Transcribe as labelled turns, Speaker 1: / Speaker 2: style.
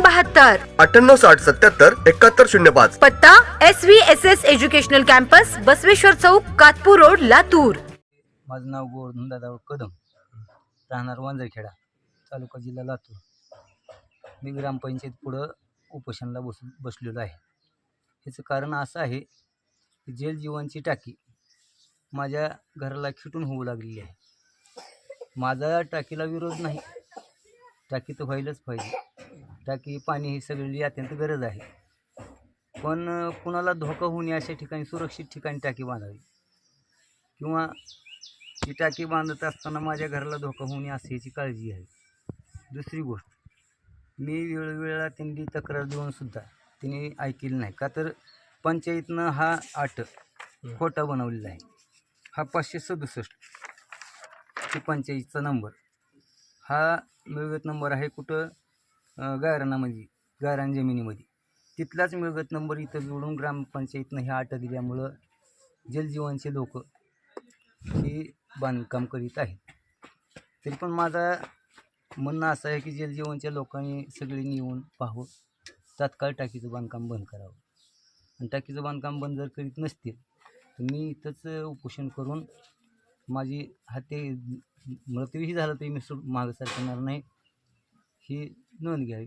Speaker 1: बहात्तर.
Speaker 2: अठ्ठ्याण्णव साठ सत्याहत्तर एकाहत्तर शून्य पाच
Speaker 1: पत्ता S V S S educational campus Basaveshwar चौक कातपूर रोड लातूर.
Speaker 3: माझं नाव गोवर्धन दादा कदम. राहणार वांजरखेडा तालुका जिल्हा लातूर. मी ग्रामपंचायत पुढं उपोषणाला बस बसलेलो आहे. ह्याचं कारण असं आहे की जेल जीवांची टाकी माझ्या घराला खिटून होऊ लागलेली आहे. माझा टाकीला विरोध नाही. टाकी तर व्हायलाच पाहिजे. टाकी पाणी ही सगळी अत्यंत गरज आहे. पण कुणाला धोका होऊ नये अशा ठिकाणी सुरक्षित ठिकाणी टाकी बांधावी? किंवा ती टाकी बांधत असताना माझ्या घराला धोका होऊ नये अशी याची काळजी आहे दुसरी गोष्ट मी वेळोवेळेला त्यांनी तक्रार देऊनसुद्धा तिने ऐकली नाही. का तर पंचायतनं हा आट खोटा बनवलेला आहे. हा पाचशे सदुसष्ट ते पंचायतचा नंबर. हा मिळगत नंबर आहे कुठं? अं, गायरानामध्ये गायरान जमिनीमध्ये. तिथलाच मिळगत नंबर इथं जोडून ग्रामपंचायतनं ह्या आट दिल्यामुळं जलजीवनचे लोक हे बांधकाम करीत आहेत. तरी पण माझा म्हणणं असं आहे की जलजीवनच्या लोकांनी सगळ्यांनी येऊन पाहावं. तात्काळ टाकीचं बांधकाम बंद करावं. आणि टाकीचं बांधकाम बंद जर करीत नसतील तर मी इथंच उपोषण करून माझी हाते मृत्यूही झाला तरी मी सु मागं सरकणार नाही. याची नोंद घ्यावी.